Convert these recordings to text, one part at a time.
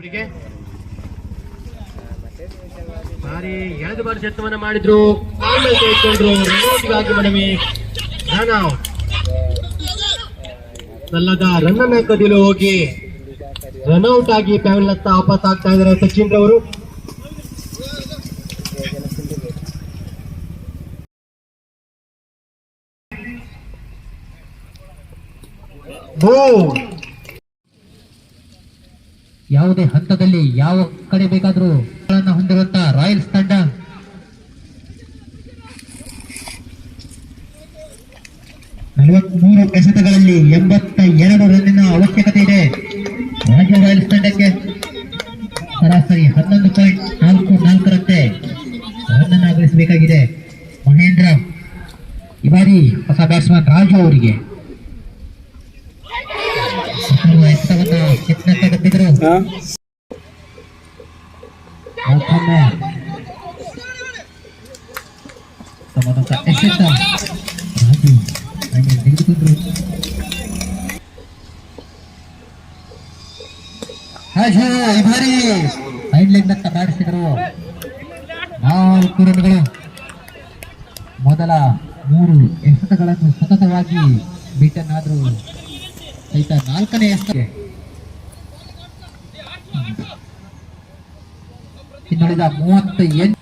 ಅವರಿಗೆ ಬಾರಿ ಎರಡು ಬಾರಿ ಮಾಡಿದ್ರು. ರನ್ ಸಲ್ಲದ ರನ್ ಅನ್ನ ಹೋಗಿ. ರನ್ಔಟ್ ಆಗಿ ಪ್ಯಾವೆಲ್ನತ್ತ ವಾಪಸ್ ಆಗ್ತಾ ಇದಾರೆ ಸಚಿನ್ ರವರು. ಬೋಲ್ ಯಾವುದೇ ಹಂತದಲ್ಲಿ ಯಾವ ಕಡೆ ಬೇಕಾದರೂ ಹೊಂದಿರುವಂತ ರಾಯಲ್ಸ್ ತಂಡ. ನಲವತ್ಮೂರು ಎಸೆತಗಳಲ್ಲಿ ಎಂಬತ್ತ ಎರಡು ರನ್ನಿನ ಅವಶ್ಯಕತೆ ಇದೆ. ರಾಜ್ಯ ರಾಯಲ್ಸ್ ತಂಡಕ್ಕೆ ಸರಾಸರಿ ಹನ್ನೊಂದು ಪಾಯಿಂಟ್ ನಾಲ್ಕು ನಾಲ್ಕರಂತೆ ರನ್ನನ್ನು ಗಳಿಸಬೇಕಾಗಿದೆ ಮಹೇಂದ್ರ, ಈ ಬಾರಿ ಹೊಸ ಬ್ಯಾಟ್ಸ್ಮನ್ ರಾಜು ಅವರಿಗೆ. ನಾಲ್ಕು ರನ್ಗಳು. ಮೊದಲ ಮೂರು ಎಸೆತಗಳನ್ನು ಸತತವಾಗಿ ಬೀಟನ್ ಆದರೂ ಸಹಿತ ನಾಲ್ಕನೇ ಎಸೆತ ಇನ್ನುಳಿದ ಮೂವತ್ತ ಎಂಟು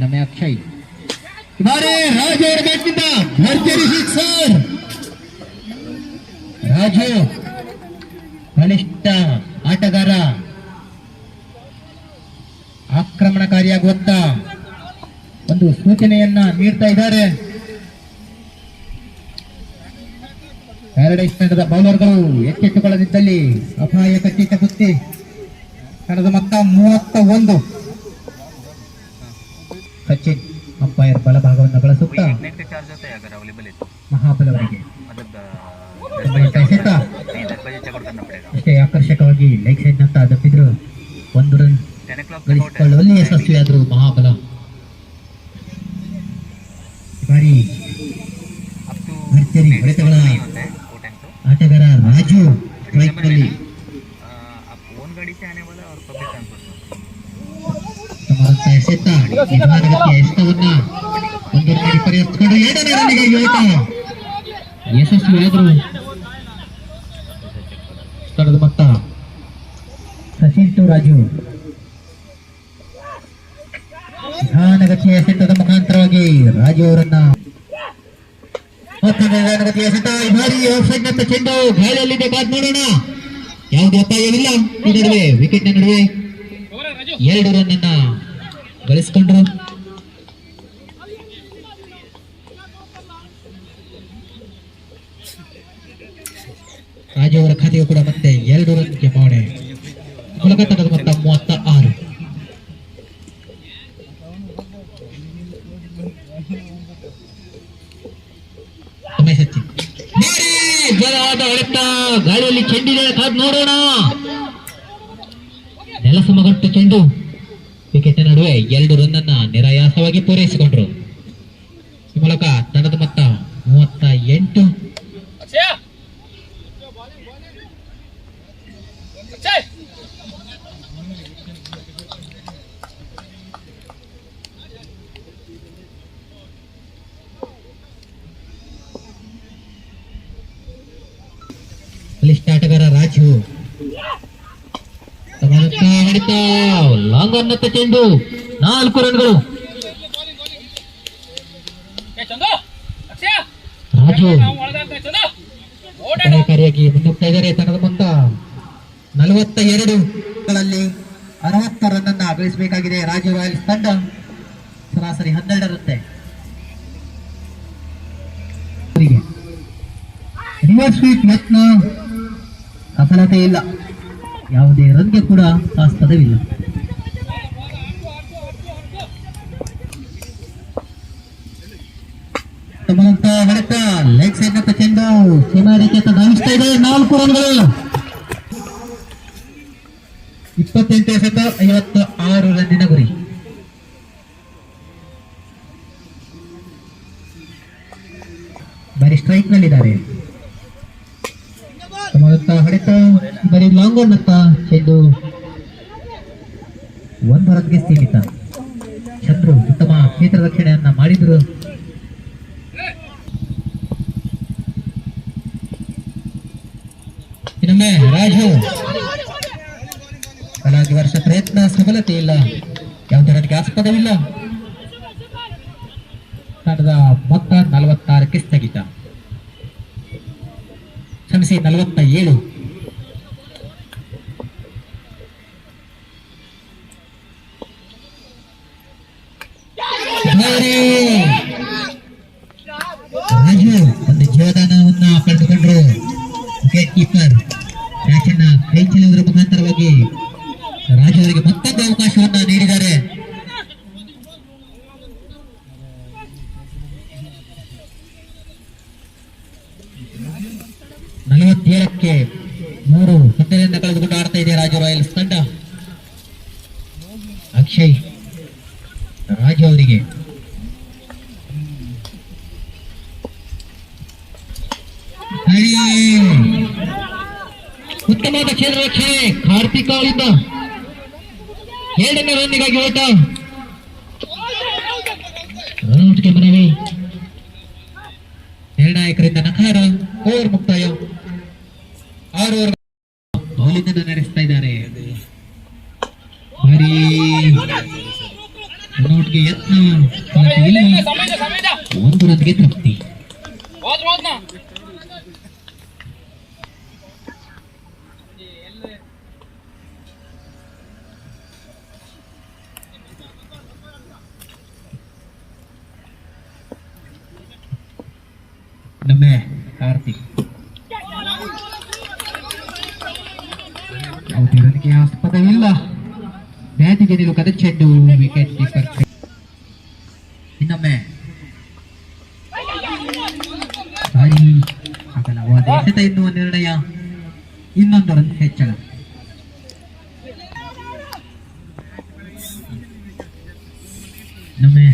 ನಮ್ಮ ಅಕ್ಷಯ್. ಬಾರಿ ರಾಜು ಅವರ ಬ್ಯಾಟ್ನಿಂದ ಭರ್ಜರಿ ಸಿಕ್ಸರ್ ರಾಜು ಬಲಿಷ್ಠ ಆಟಗಾರ ಆಕ್ರಮಣಕಾರಿಯಾಗುವಂತ ಒಂದು ಸೂಚನೆಯನ್ನ ನೀಡ್ತಾ ಇದ್ದಾರೆ. ಪ್ಯಾರಡೈಸ್ ತಂಡದ ಬೌಲರ್ಗಳು ಎಚ್ಚೆತ್ತುಕೊಳ್ಳದಿದ್ದಲ್ಲಿ ಅಪಾಯ ಕಟ್ಟಿಟ್ಟ ಕುಸ್ತಿ ಕಳೆದ ಮೊತ್ತ ಮೂವತ್ತ ಒಂದು ಸಚಿನ್ ಅಂಪೈರ್ ಬಲ ಭಾಗವನ್ನು ಬಳಸುತ್ತಾ ಮಹಾಬಲವರಿಗೆ ಅಷ್ಟೇ ಆಕರ್ಷಕವಾಗಿ ಲೆಗ್ ಸೈಡ್ ನಂತ ದಪ್ಪಿದ್ರು ಒಂದು ರನ್ ಗಳಿಸಿಕೊಳ್ಳುವಲ್ಲಿ ಯಶಸ್ವಿಯಾದರು ಮಹಾಬಲ ಬಾರಿ ಹೊಡೆತಗಳ ಎಸೆತವನ್ನ ಒಂದು ಮಾಡಿ ಪರಿಹರಿಸಿಕೊಂಡು ಎರಡನೇ ರನ್ನಿಗೆ ಯೋಟ ಯಶಸ್ವಿಯಾದರು ಸ್ಥಳದ ಮೊತ್ತ ಟು ರಾಜು. ನಿಧಾನಗತಿಯ ಎಸೆತದ ಮುಖಾಂತರವಾಗಿ ರಾಜು ಅವರನ್ನ ನಿಧಾನಗತಿಯ ಎಸೆತ ಈ ಬಾರಿ ಆಫ್ಸೈಡ್ ನತ್ತ ಚೆಂಡು ಗಾಳಿಯಲ್ಲಿದೆ. ಕಾದ್ ನೋಡೋಣ ಯಾವುದೇ ಅಪಾಯವಿಲ್ಲ. ಈ ನಡುವೆ ವಿಕೆಟ್ ನಡುವೆ ಎರಡು ರನ್ನ ಗಳಿಸಿಕೊಂಡ್ರು. ರಾಜು ಅವರ ಖಾತೆಯು ಕೂಡ ಮತ್ತೆ ಎರಡು ರನ್ಗೆ ಜಮಾವಣೆ ಮೂಲಕ ತಂಡದ ಮೊತ್ತ ಮೂವತ್ತ ಆರು ಗಾಳಿಯಲ್ಲಿ ಚೆಂಡಿದೆ ಕಾದು ನೋಡೋಣ. ನೆಲಸಮಗಟ್ಟು ಚೆಂಡು. ವಿಕೆಟ್ ನಡುವೆ ಎರಡು ರನ್ ಅನ್ನ ನಿರಾಯಾಸವಾಗಿ ಪೂರೈಸಿಕೊಂಡ್ರು. ಮೂಲಕ ತಂಡದ ಮೊತ್ತ ಮೂವತ್ತ ಎಂಟು ಬಲಿಷ್ಠ ತಮ್ಮದತ್ತ ಹೊಡಿತ ಲಾಂಗ್ ಅನ್ನತ್ತ ಚೆಂಡು. ನಾಲ್ಕು ರನ್ಗಳು. ರಾಜು. ಕಾರ್ಯಾಗಿ ಮುನ್ನುಗ್ತಾ ಇದ್ದಾರೆ ತನದ ಮೊತ್ತ ನಲವತ್ತ ಎರಡು ಗಳಲ್ಲಿ ಅರವತ್ತ ರನ್ ಅನ್ನ ಗಳಿಸಬೇಕಾಗಿದೆ ರಾಜು ರಾಯಲ್ಸ್ ತಂಡ. ಸರಾಸರಿ ಹನ್ನೆರಡರಂತೆ ರಿವರ್ಸ್ ಸ್ವೀಪ್ ಯತ್ನ ಸಫಲತೆ ಇಲ್ಲ ಯಾವುದೇ ರನ್ಗೆ ಕೂಡ ಆಸ್ಪದವಿಲ್ಲ ಲೆಗ್ ಸೈಡ್ ಚೆಂಡು, ಸೀಮಾ ರೇಖೆಯತ್ತ ಧಾವಿಸ್ತಾ ಇದೆ, ನಾಲ್ಕು ರನ್ಗಳು ಇಪ್ಪತ್ತೆಂಟು ಎಸೆತ ಐವತ್ತ ಆರು ರನ್ನಿನ ಗುರಿ. ಬರೀ ಸ್ಟ್ರೈಕ್ ನಲ್ಲಿದ್ದಾರೆ. ಸಮಾಗತ್ತ ಹೊಡೆತ ಬರೀ ಲಾಂಗ್ ಒನ್ ಅತ್ತ ಚೆಂಡು ಒಂದು ರನ್ಗೆ ಸೀಮಿತ. ಚಂದ್ರು ಉತ್ತಮ ಕ್ಷೇತ್ರ ರಕ್ಷಣೆಯನ್ನ ಮಾಡಿದ್ರು. ಇನ್ನೊಮ್ಮೆ ರಾಜು. ಕಲಾಗಿ ವರ್ಷ ಪ್ರಯತ್ನ ಸಫಲತೆ ಇಲ್ಲ. ಯಾವುದೇ ರನ್ಗೆ ಆಸ್ಪದವಿಲ್ಲ. ತಂಡದ ಕ್ಷಮಿಸಿ ನಲವತ್ತ ಏಳು ರಾಜು ಒಂದು ಜೀವದಾನವನ್ನ ಪಡೆದುಕೊಂಡ್ರು ವಿಕೆಟ್ ಕೀಪರ್ ಮ್ಯಾಚ್ ಅನ್ನ ಕೈ ಚೆಲ್ಲುವುದರ ಮುಖಾಂತರವಾಗಿ ರಾಜು ಅವರಿಗೆ ಮತ್ತೊಂದು ಅವಕಾಶವನ್ನ ನೀಡಿದ್ದಾರೆ ನಲವತ್ತೇಳಕ್ಕೆ ಮೂರು ಸೊನ್ನೆಯಿಂದ ಕಳೆದುಕೊಂಡು ಆಡ್ತಾ ಇದೆ ರಾಜು ರಾಯಲ್ಸ್ ತಂಡ. ಅಕ್ಷಯ್, ರಾಜು ಅವರಿಗೆ. ಉತ್ತಮವಾದ ಕ್ಷೇತ್ರ ರಕ್ಷಣೆ, ಕಾರ್ತಿಕ್ ಅವರಿಂದ ಎರಡನೇ ರನ್ನಿಗಾಗಿ ಓಟ. ರನ್ಔಟ್ಗೆ ಮನವಿ. ನಿರ್ಣಾಯಕರಿಂದ ನಕಾರ, ಓವರ್ ಮುಕ್ತಾಯ. ಓವರ್ ಬೌಲಿಂಗ್ ನಡೆಸ್ತಾ ಇದ್ದಾರೆ? ಬರೀ ರನ್ಔಟ್ಗೆ ಯತ್ನ ಒಂದು ರನ್ಗೆ ತೃಪ್ತಿ. ನಮ್ಮ ಕಾರ್ತಿಕ್. ರನ್ಗೆ ಆಸ್ಪದವಿಲ್ಲ ಬ್ಯಾಟಿಗೆ ನಿಲುಕದ ಚೆಂಡು ವಿಕೆಟ್ ಕೀಪರ್. ಇನ್ನೊಮ್ಮೆ. ಸಾರಿ ಅಗಲವಾದ ಎಸೆತ ಎನ್ನುವ ನಿರ್ಣಯ. ಇನ್ನೊಂದು ರನ್ ಹೆಚ್ಚಳ. ಇನ್ನೊಮ್ಮೆ.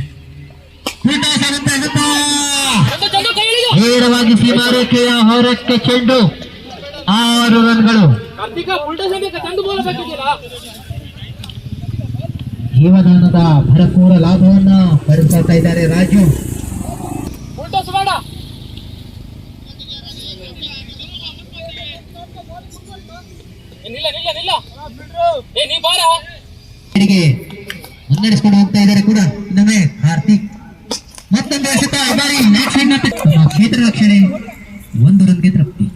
ನೇರವಾಗಿ ಸೀಮಾರೇಖೆಯ ಹೊರಕ್ಕೆ ಚೆಂಡು. ಆರು ರನ್ಗಳು. ಜೀವದಾನದ ಭರಪೂರ ಲಾಭವನ್ನ ಪಡೆದುಕೊಳ್ತಾ ಇದ್ದಾರೆ ರಾಜು. ಮುನ್ನಡೆಸಿಕೊಂಡು ಹೋಗ್ತಾ ಇದ್ದಾರೆ ಕೂಡ. ಇನ್ನೊಮ್ಮೆ ಕಾರ್ತಿಕ್ ಮತ್ತೊಂದು ಬಾರಿ. ಕ್ಷೇತ್ರ ರಕ್ಷಣೆ. ಒಂದು ರನ್ಗೆ ತೃಪ್ತಿ.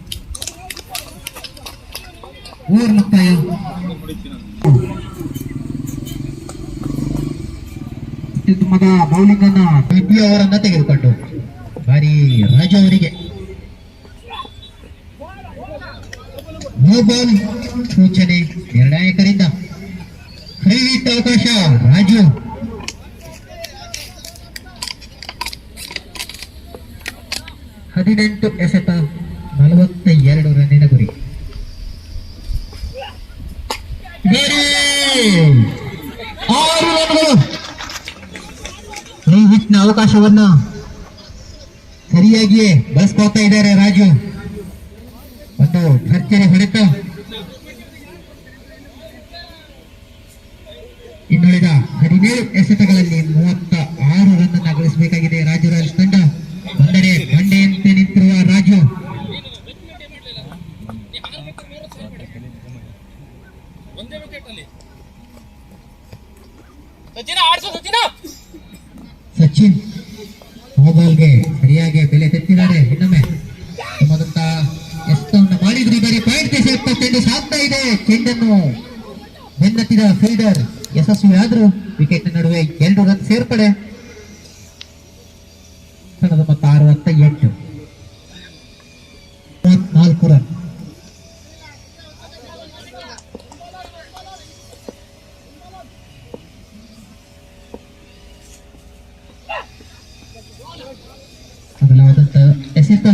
ಓವರ್ ಮುಕ್ತಾಯ ಅತ್ಯುತ್ತಮದ ಬೌಲಿಂಗ್ ಅನ್ನ ಬಿಪಿ ಅವರನ್ನ ತೆಗೆದುಕೊಂಡು ಬಾರಿ ರಾಜು ಅವರಿಗೆ ನೋ ಬಾಲ್ ಸೂಚನೆ ನಿರ್ಣಾಯಕರಿಂದ ಫ್ರೀ ಹಿಟ್ ಅವಕಾಶ ರಾಜು ಹದಿನೆಂಟು ಎಸೆತ ನಲವತ್ತ ಎರಡು ರನ್ನಿನ ಗುರಿ ಬೇರೆ ಆರು ಫ್ರೀ ಹಿಟ್ನ ಅವಕಾಶವನ್ನ ಸರಿಯಾಗಿಯೇ ಬಳಸ್ಕೊಳ್ತಾ ಇದ್ದಾರೆ ರಾಜು. ಒಂದು ಭರ್ಜರಿ ಹೊಡೆತ. ಇನ್ನುಳಿದ ಹದಿನೇಳು ಎಸೆತಗಳಲ್ಲಿ ಮಾಡಿದ್ರು ಬೇರೆ ಪಾಯಿಂಟ್ ಎಪ್ಪತ್ತೆಂಟು ಸಾಕ್ತಾ ಇದೆ. ಚೆಂಡನ್ನು ಬೆನ್ನತ್ತಿದ ಫೀಲ್ಡರ್ ಯಶಸ್ವಿ ಆದ್ರು ವಿಕೆಟ್ ನಡುವೆ ಎರಡು ರನ್ ಸೇರ್ಪಡೆ. ತಂಡದ ಮೊತ್ತ ಅರವತ್ತ ಎಂಟು. ನಾಲ್ಕು ರನ್ ಬದಲಾದಂತ ಎಸೆತ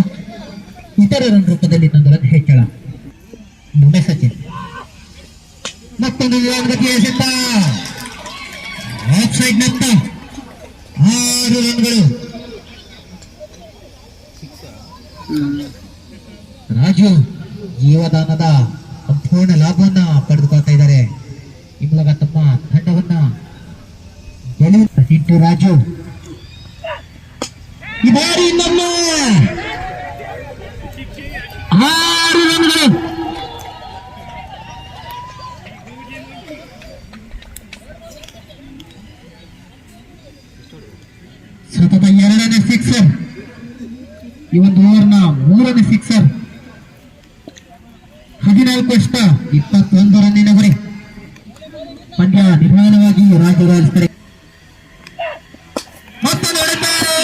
ಇತರ ರನ್ ರೂಪದಲ್ಲಿ ರನ್ ಹೆಚ್ಚಳ ಮುಂದೆ ಸಚಿನ್. ಮತ್ತೊಂದು ನಿಧಾನಗತಿ ಎಸೆತ ಆಫ್ ಸೈಡ್ ನತ್ತ. ಆರು ರನ್ಗಳು. ರಾಜು, ಜೀವದಾನದ ಸಂಪೂರ್ಣ ಲಾಭವನ್ನ ಪಡೆದುಕೊಳ್ತಾ ಇದ್ದಾರೆ. ಈ ಮೂಲಕ ತಮ್ಮ ತಂಡವನ್ನ ಗೆಲುವು ಸಿಟ್ಟು ರಾಜು. ಈ ಬಾರಿ ಇನ್ನೊಮ್ಮೆ ಸತತ ಎರಡನೇ ಸಿಕ್ಸರ್ ಈ ಒಂದು ಓವರ್ನ ಮೂರನೇ ಸಿಕ್ಸರ್ ಹದಿನಾಲ್ಕು ಅಷ್ಟ, ಇಪ್ಪತ್ತೊಂದು ರನ್ನಿನ ಗುರಿ ಪಂದ್ಯ ನಿಧಾನವಾಗಿ ಕಡೆ. ಮತ್ತೆ ನೋಡಿದ್ದಾರೆ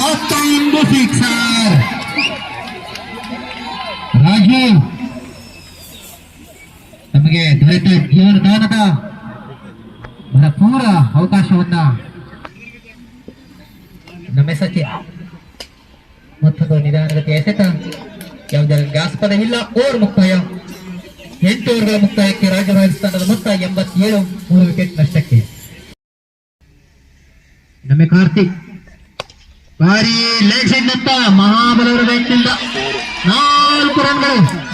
ಮತ್ತೊಂದು ಸಿಕ್ಸರ್ ರಾಜು ನಮಗೆ ದೊರೆತ ಜೀವನದಾನದ ಭರಪೂರ ಅವಕಾಶವನ್ನ ನಮೆಸಕ್ಕೆ ಮತ್ತೊಂದು ನಿಧಾನಗತಿ ಎಸೆತ. ಯಾವುದರ ಆಸ್ಪದ ಇಲ್ಲ. ಓವರ್ ಮುಕ್ತಾಯ. ಎಂಟು ಓವರ್ಗಳ ಮುಕ್ತಾಯಕ್ಕೆ ರಾಜ್ಯ ರಾಜಸ್ಥಾನದ ಮೊತ್ತ ಎಂಬತ್ತೇಳು. ಮೂರು ವಿಕೆಟ್ ನಷ್ಟಕ್ಕೆ. ನಮ್ಮೆ ಕಾರ್ತಿಕ್. ಭಾರಿ ಲೆಗ್ ಸೈಡ್ ನತ್ತ ಮಹಾಬಲವರ ನಾಲ್ಕು ರನ್ಗಳು.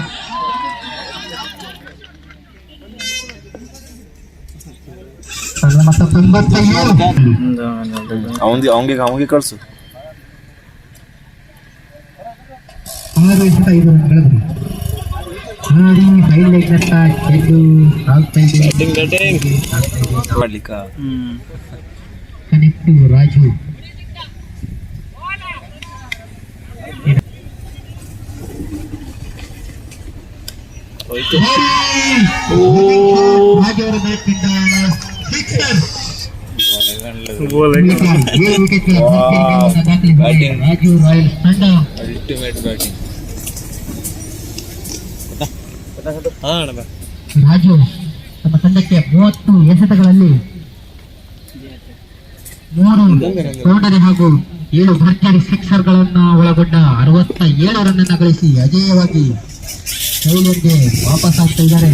ತಂಡ ಮೊತ್ತ ತೊಂಬತ್ತೇಳು ಅವಂದಿ ಅವಂಗೆ ಅವಂಗೆ ಕಳ್ಸು ಆರು ಇಷ್ಟ ಐದು ರನ್ಗಳು ನೋಡಿ ಸೈಡ್ ಲೆಗ್ ನತ್ತ ಚೆಂಡು ಆಗ್ತಾ ಇದೆ ಮಾಡ್ಲಿಕ್ಕ ಕನೆಕ್ಟ್ ರಾಜು ರಾಜು ಅವರ ಬ್ಯಾಟ್ನಿಂದ ಸಿಕ್ಸರ್ Batting. ರಾಜು ರಾಯಲ್ಸ್ ತಂಡ ರಾಜು ತಮ್ಮ ತಂಡಕ್ಕೆ ಮೂವತ್ತು ಎಸೆತಗಳಲ್ಲಿ ಮೂರು ಬೌಂಡರಿ ಹಾಗೂ ಏಳು ಭರ್ಜರಿ ಸಿಕ್ಸರ್ಗಳನ್ನು ಒಳಗೊಂಡ ಅರವತ್ತ ಏಳು ರನ್ ಅನ್ನು ಗಳಿಸಿ ಅಜೇಯವಾಗಿ ವಾಪಸ್ ಆಗ್ತಾ ಇದ್ದಾರೆ